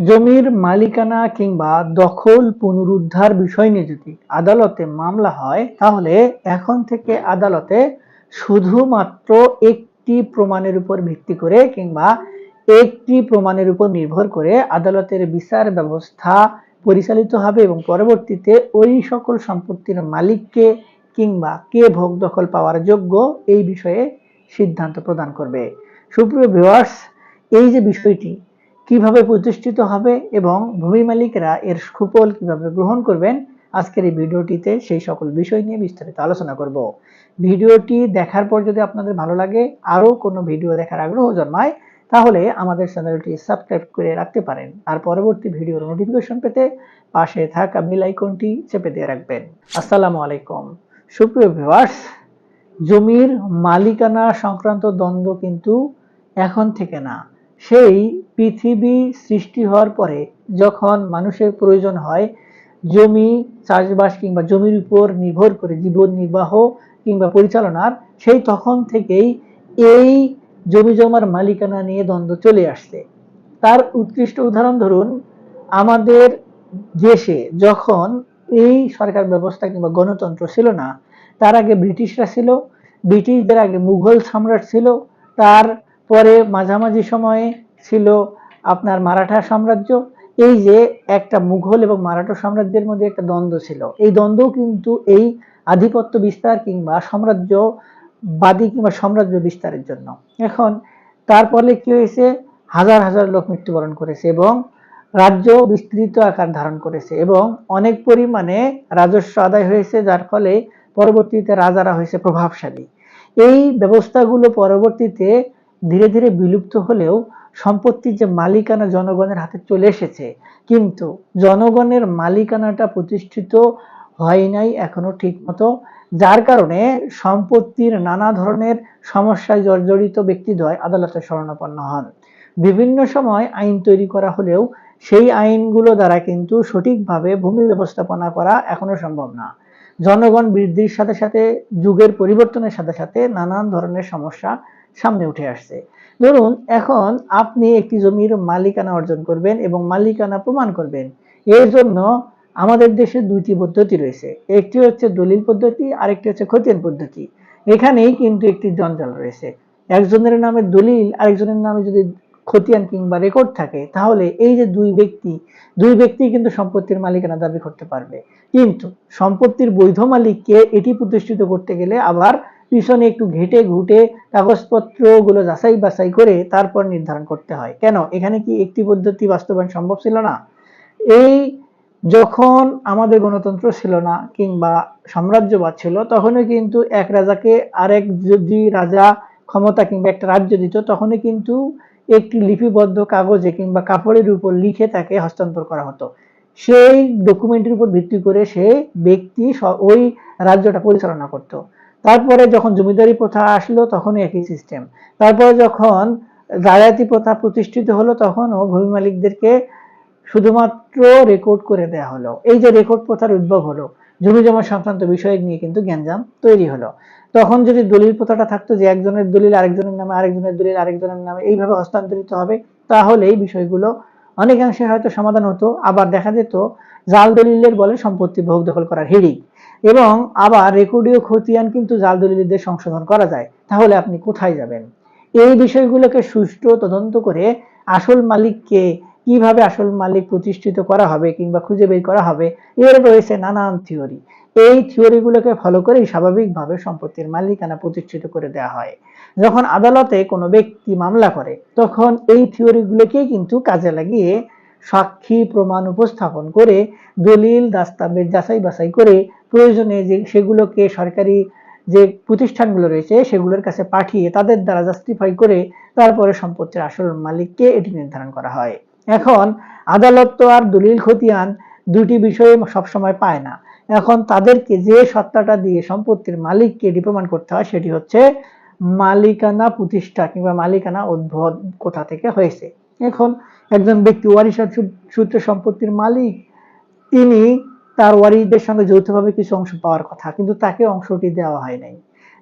জমির মালিকানা কিংবা দখল পুনরুদ্ধার বিষয় নিয়ে যদি আদালতে মামলা হয়, তাহলে এখন থেকে আদালতে শুধুমাত্র একটি প্রমাণের উপর ভিত্তি করে কিংবা একটি প্রমাণের উপর নির্ভর করে আদালতের বিচার ব্যবস্থা পরিচালিত হবে এবং পরবর্তীতে ওই সকল সম্পত্তির মালিককে কিংবা কে ভোগ দখল পাওয়ার যোগ্য এই বিষয়ে সিদ্ধান্ত প্রদান করবে। সুপ্রিয় ভিউয়ার্স এই যে বিষয়টি কীভাবে প্রতিষ্ঠিত হবে এবং ভূমি মালিকরা এর সুফল কীভাবে গ্রহণ করবেন, আজকের এই ভিডিওটিতে সেই সকল বিষয় নিয়ে বিস্তারিত আলোচনা করব। ভিডিওটি দেখার পর যদি আপনাদের ভালো লাগে, আরও কোনো ভিডিও দেখার আগ্রহ জন্মায়, তাহলে আমাদের চ্যানেলটি সাবস্ক্রাইব করে রাখতে পারেন। আর পরবর্তী ভিডিওর নোটিফিকেশন পেতে পাশে থাকা বেল আইকনটি চেপে দিয়ে রাখবেন। আসসালামু আলাইকুম। সুপ্রিয় ভিউয়ার্স, জমির মালিকানা সংক্রান্ত দ্বন্দ্ব কিন্তু এখন থেকে না, সেই পৃথিবী সৃষ্টি হওয়ার পরে যখন মানুষের প্রয়োজন হয়, জমি চাষবাস কিংবা জমির উপর নির্ভর করে জীবন নির্বাহ কিংবা পরিচালনার, সেই তখন থেকেই এই জমি জমার মালিকানা নিয়ে দ্বন্দ্ব চলে আসছে। তার উৎকৃষ্ট উদাহরণ ধরুন, আমাদের দেশে যখন এই সরকার ব্যবস্থা কিংবা গণতন্ত্র ছিল না, তার আগে ব্রিটিশরা ছিল, ব্রিটিশদের আগে মুঘল সম্রাট ছিল, তার পরে মাঝামাঝি সময়ে ছিল আপনার মারাঠা সাম্রাজ্য। এই যে একটা মুঘল এবং মারাঠা সাম্রাজ্যের মধ্যে একটা দ্বন্দ্ব ছিল। এই দ্বন্দ্ব কিন্তু এই আধিপত্য বিস্তার কিংবা সাম্রাজ্য বাদী কিংবা সাম্রাজ্য বিস্তারের জন্য। এখন তারপরে কি হয়েছে? হাজার হাজার লোক মৃত্যুবরণ করেছে এবং রাজ্য বিস্তৃত আকার ধারণ করেছে এবং অনেক পরিমাণে রাজস্ব আদায় হয়েছে, যার ফলে পরবর্তীতে রাজারা হয়েছে প্রভাবশালী। এই ব্যবস্থাগুলো পরবর্তীতে ধীরে ধীরে বিলুপ্ত হলেও সম্পত্তির যে মালিকানা জনগণের হাতে চলে এসেছে। কিন্তু জনগণের মালিকানাটা প্রতিষ্ঠিত হয় নাই এখনও ঠিক মতো, যার কারণে সম্পত্তির নানা ধরনের সমস্যায় জর্জরিত ব্যক্তিদ্বয় আদালতে শরণাপন্ন হন। বিভিন্ন সময় আইন তৈরি করা হলেও সেই আইনগুলো দ্বারা কিন্তু সঠিকভাবে ভূমি ব্যবস্থাপনা করা এখনও সম্ভব না। জনগণ বৃদ্ধির সাথে সাথে, যুগের পরিবর্তনের সাথে সাথে নানান ধরনের সমস্যা সামনে উঠে আসছে। ধরুন, এখন আপনি একটি জমির মালিকানা অর্জন করবেন এবং মালিকানা প্রমাণ করবেন। এর জন্য আমাদের দেশে দুইটি পদ্ধতি রয়েছে। একটি হচ্ছে দলিল পদ্ধতি, আরেকটি হচ্ছে খতিয়ান পদ্ধতি। এখানেই কিন্তু একটি জঞ্জাল রয়েছে। একজনের নামে দলিল, আরেকজনের নামে যদি খতিয়ান কিংবা রেকর্ড থাকে, তাহলে এই যে দুই ব্যক্তি দুই ব্যক্তি কিন্তু সম্পত্তির মালিকানা দাবি করতে পারবে। কিন্তু সম্পত্তির বৈধ মালিককে এটি প্রতিষ্ঠিত করতে গেলে আবার পিছনে একটু ঘেটে ঘুটে কাগজপত্রগুলো যাচাই বাছাই করে তারপর নির্ধারণ করতে হয়। কেন? এখানে কি একটি পদ্ধতি বাস্তবায়ন সম্ভব ছিল না? এই যখন আমাদের গণতন্ত্র ছিল না কিংবা সাম্রাজ্যবাদ ছিল তখনই কিন্তু এক রাজাকে আরেক যদি রাজা ক্ষমতা কিংবা একটা রাজ্য দিত তখনই কিন্তু একটি লিপিবদ্ধ কাগজে কিংবা কাপড়ের উপর লিখে তাকে হস্তান্তর করা হতো। সেই ডকুমেন্টের উপর ভিত্তি করে সে ব্যক্তি ওই রাজ্যটা পরিচালনা করত। তারপরে যখন জমিদারি প্রথা আসলো তখনই একই সিস্টেম তারপরে যখন জায়াতি প্রথা প্রতিষ্ঠিত হলো তখনও ভূমি মালিকদেরকে শুধুমাত্র রেকর্ড করে দেয়া হলো। এই যে রেকর্ড প্রথার উদ্ভব হলো, জমি জমা সংক্রান্ত বিষয় নিয়ে কিন্তু জ্ঞানজাম তৈরি হলো। তখন যদি দলিল প্রথাটা থাকতো যে একজনের দলিল আরেকজনের নামে, আরেকজনের দলিল আরেকজনের নামে এইভাবে হস্তান্তরিত হবে তাহলে এই বিষয়গুলো অনেকাংশে হয়তো সমাধান হতো। আবার দেখা যেত জাল দলিলের বলে সম্পত্তি ভোগ দখল করার হিড়িক এবং আবার রেকর্ডীয় খতিয়ান কিন্তু জাল দলিলদের সংশোধন করা যায়। তাহলে আপনি কোথায় যাবেন? এই বিষয়গুলোকে সুষ্ঠু তদন্ত করে আসল মালিককে কীভাবে আসল মালিক প্রতিষ্ঠিত করা হবে কিংবা খুঁজে বের করা হবে, এর রয়েছে নানান থিওরি। এই থিওরিগুলোকে ফলো করেই স্বাভাবিকভাবে সম্পত্তির মালিকানা প্রতিষ্ঠিত করে দেওয়া হয়। যখন আদালতে কোনো ব্যক্তি মামলা করে, তখন এই থিওরিগুলোকেই কিন্তু কাজে লাগিয়ে সাক্ষী প্রমাণ উপস্থাপন করে, দলিল, দাস্তাবেজ যাচাই বাছাই করে প্রয়োজনে যে সেগুলোকে সরকারি যে প্রতিষ্ঠানগুলো রয়েছে সেগুলোর কাছে পাঠিয়ে তাদের দ্বারা জাস্টিফাই করে তারপরে সম্পত্তির আসল মালিককে এটি নির্ধারণ করা হয়। এখন আদালত তো আর দলিল খতিয়ান দুটি বিষয়ে সবসময় পায় না। এখন তাদেরকে যে সত্তাটা দিয়ে সম্পত্তির মালিককে এটি প্রমাণ করতে হয় সেটি হচ্ছে মালিকানা প্রতিষ্ঠা কিংবা মালিকানা উদ্ভব কোথা থেকে হয়েছে। এখন একজন ব্যক্তি ওয়ারিশার সূত্রে সম্পত্তির মালিক তিনি তার ওয়ারিশদের সঙ্গে যৌথভাবে কিছু অংশ পাওয়ার কথা, কিন্তু তাকে অংশটি দেওয়া হয় নাই।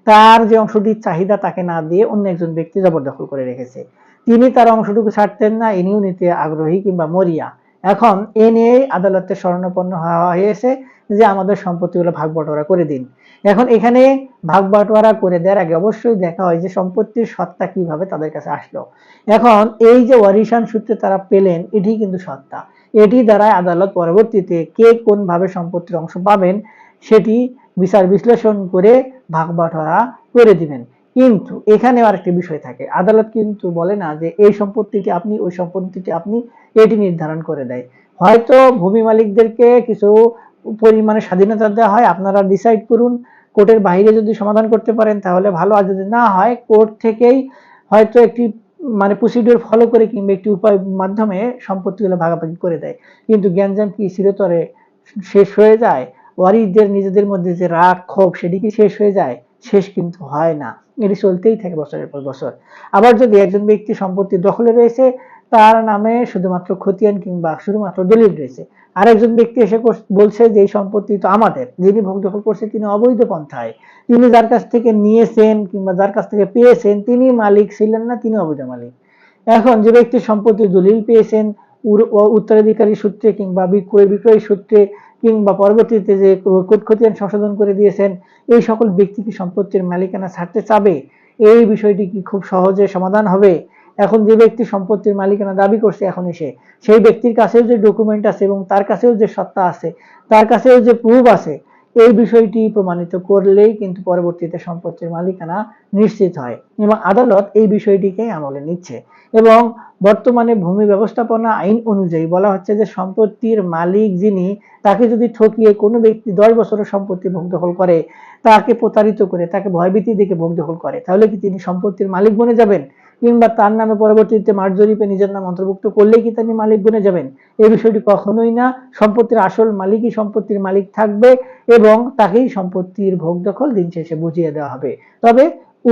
তার যে অংশটির চাহিদা তাকে না দিয়ে অন্য একজন ব্যক্তি জবরদখল করে রেখেছে। তিনি তার অংশটুকু ছাড়তেন না, ইনিও নিতে আগ্রহী কিংবা মরিয়া। এখন এ নিয়ে আদালতে শরণাপন্ন হওয়া হয়েছে যে আমাদের সম্পত্তিগুলো ভাগ বটোয়ারা করে দিন। এখন এখানে ভাগ বাটোয়ারা করে দেওয়ার আগে অবশ্যই দেখা হয় যে সম্পত্তির সত্তা কীভাবে তাদের কাছে আসলো। এখন এই যে ওয়ারিশান সূত্রে তারা পেলেন, এটি কিন্তু সত্তা। এটি দ্বারা আদালত পরবর্তীতে কে কোন ভাবে সম্পত্তির অংশ পাবেন সেটি বিচার বিশ্লেষণ করে ভাগ বাটোয়ারা করে দিবেন। কিন্তু এখানে আরেকটি বিষয় থাকে। আদালত কিন্তু বলে না যে এই সম্পত্তিটি আপনি, ওই সম্পত্তিটি আপনি, এটি নির্ধারণ করে দেয়। হয়তো ভূমি মালিকদেরকে কিছু পরিমাণে স্বাধীনতা দেওয়া হয়, আপনারা ডিসাইড করুন, কোর্টের বাইরে যদি সমাধান করতে পারেন তাহলে ভালো, আর যদি না হয়, কোর্ট থেকেই হয়তো একটি মানে প্রসিডিওর ফলো করে কিংবা একটি উপায় মাধ্যমে সম্পত্তিগুলো ভাগাভাগি করে দেয়। কিন্তু গ্যাঞ্জাম কি চিরতরে শেষ হয়ে যায়? ওয়ারিদের নিজেদের মধ্যে যে রাগ, ক্ষোভ, সেটি কি শেষ হয়ে যায়? শেষ কিন্তু হয় না। এটি চলতেই থাকে বছরের পর বছর। আবার যদি একজন ব্যক্তি সম্পত্তি দখলে রয়েছে তার নামে শুধুমাত্র খতিয়ান কিংবা শুধুমাত্র দলিল রয়েছে। আরেকজন ব্যক্তি এসে বলছে যে এই সম্পত্তি তো আমাদের, যিনি ভোগ দখল করছে তিনি অবৈধ পন্থায়। তিনি যার কাছ থেকে নিয়েছেন কিংবা যার কাছ থেকে পেয়েছেন, তিনি মালিক ছিলেন না, তিনি অবৈধ মালিক। এখন যে ব্যক্তি সম্পত্তি দলিল পেয়েছেন উত্তরাধিকারী সূত্রে কিংবা বিক্রয় বিক্রয় সূত্রে কিংবা পরবর্তীতে যে খতিয়ান সংশোধন করে দিয়েছেন, এই সকল ব্যক্তি কি সম্পত্তির মালিকানা ছাড়তে চাবে? এই বিষয়টি কি খুব সহজে সমাধান হবে? এখন যে ব্যক্তি সম্পত্তির মালিকানা দাবি করছে এখন এসে সেই ব্যক্তির কাছেও যে ডকুমেন্ট আছে এবং তার কাছেও যে সত্তা আছে, তার কাছেও যে প্রুফ আছে, এই বিষয়টি প্রমাণিত করলেই কিন্তু পরবর্তীতে সম্পত্তির মালিকানা নিশ্চিত হয় এবং আদালত এই বিষয়টিকে আমলে নিচ্ছে এবং বর্তমানে ভূমি ব্যবস্থাপনা আইন অনুযায়ী বলা হচ্ছে যে সম্পত্তির মালিক যিনি, তাকে যদি ঠকিয়ে কোনো ব্যক্তি দশ বছরের সম্পত্তি ভোগ দখল করে, তাকে প্রতারিত করে, তাকে ভয়ভীতি দেখে ভোগ দখল করে, তাহলে কি তিনি সম্পত্তির মালিক বনে যাবেন? কিংবা তার নামে পরবর্তীতে মাঠ জরিপে নিজের নাম অন্তর্ভুক্ত করলেই কি তিনি মালিক বনে যাবেন? এই বিষয়টি কখনোই না। সম্পত্তির আসল মালিকই সম্পত্তির মালিক থাকবে এবং তাকেই সম্পত্তির ভোগ দখল দিন শেষে বুঝিয়ে দেওয়া হবে। তবে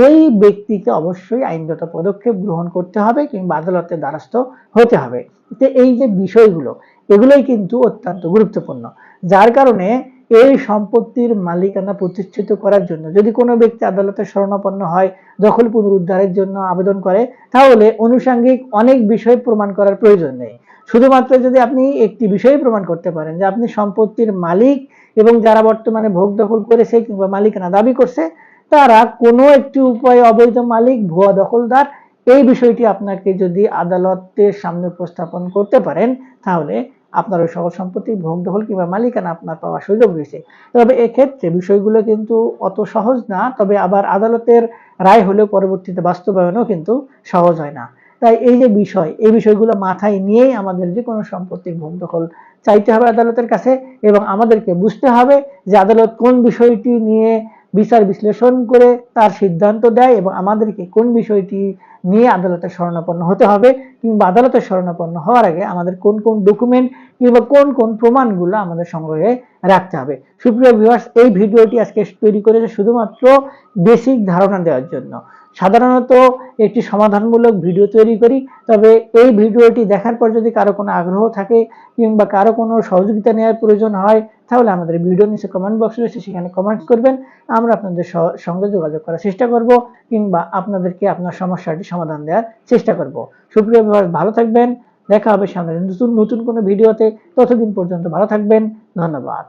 ওই ব্যক্তিকে অবশ্যই আইনগত পদক্ষেপ গ্রহণ করতে হবে কিংবা আদালতের দ্বারস্থ হতে হবে। তো এই যে বিষয়গুলো, এগুলোই কিন্তু অত্যন্ত গুরুত্বপূর্ণ। যার কারণে এই সম্পত্তির মালিকানা প্রতিষ্ঠিত করার জন্য যদি কোনো ব্যক্তি আদালতে শরণাপন্ন হয়, দখল পুনরুদ্ধারের জন্য আবেদন করে, তাহলে অনুষাঙ্গিক অনেক বিষয় প্রমাণ করার প্রয়োজন নেই। শুধুমাত্র যদি আপনি একটি বিষয় প্রমাণ করতে পারেন যে আপনি সম্পত্তির মালিক এবং যারা বর্তমানে ভোগ দখল করেছে কিংবা মালিকানা দাবি করছে, তারা কোনো একটি উপায়ে অবৈধ মালিক, ভুয়া দখলদার, এই বিষয়টি আপনাকে যদি আদালতের সামনে উপস্থাপন করতে পারেন, তাহলে আপনার ওই সকল সম্পত্তি ভোগ দখল কিংবা মালিকানা আপনার পাওয়ার সুযোগ রয়েছে। তবে এক্ষেত্রে বিষয়গুলো কিন্তু অত সহজ না, তবে আবার আদালতের রায় হলেও পরবর্তীতে বাস্তবায়নও কিন্তু সহজ হয় না। তাই এই যে বিষয়, এই বিষয়গুলো মাথায় নিয়েই আমাদের যে কোনো সম্পত্তির ভোগ দখল চাইতে হবে আদালতের কাছে এবং আমাদেরকে বুঝতে হবে যে আদালত কোন বিষয়টি নিয়ে বিচার বিশ্লেষণ করে তার সিদ্ধান্ত দেয় এবং আমাদেরকে কোন বিষয়টি নিয়ে আদালতে শরণাপন্ন হতে হবে কিংবা আদালতে শরণাপন্ন হওয়ার আগে আমাদের কোন কোন ডকুমেন্ট কিংবা কোন কোন প্রমাণগুলো আমাদের সংগ্রহে রাখতে হবে। সুপ্রিয় ভিউয়ার্স এই ভিডিওটি আজকে তৈরি করেছে শুধুমাত্র বেসিক ধারণা দেওয়ার জন্য। সাধারণত একটি সমাধানমূলক ভিডিও তৈরি করি, তবে এই ভিডিওটি দেখার পর যদি কারও কোনো আগ্রহ থাকে কিংবা কারও কোনো সহযোগিতা নেওয়ার প্রয়োজন হয়, তাহলে আমাদের ভিডিও নিচে কমেন্ট বক্স রয়েছে, সেখানে কমেন্ট করবেন। আমরা আপনাদের সঙ্গে যোগাযোগ করার চেষ্টা করব কিংবা আপনাদেরকে আপনার সমস্যাটি সমাধান দেওয়ার চেষ্টা করব। সুপ্রিয় বিভাগ ভালো থাকবেন। দেখা হবে সামনে নতুন নতুন কোনো ভিডিওতে। ততদিন পর্যন্ত ভালো থাকবেন। ধন্যবাদ।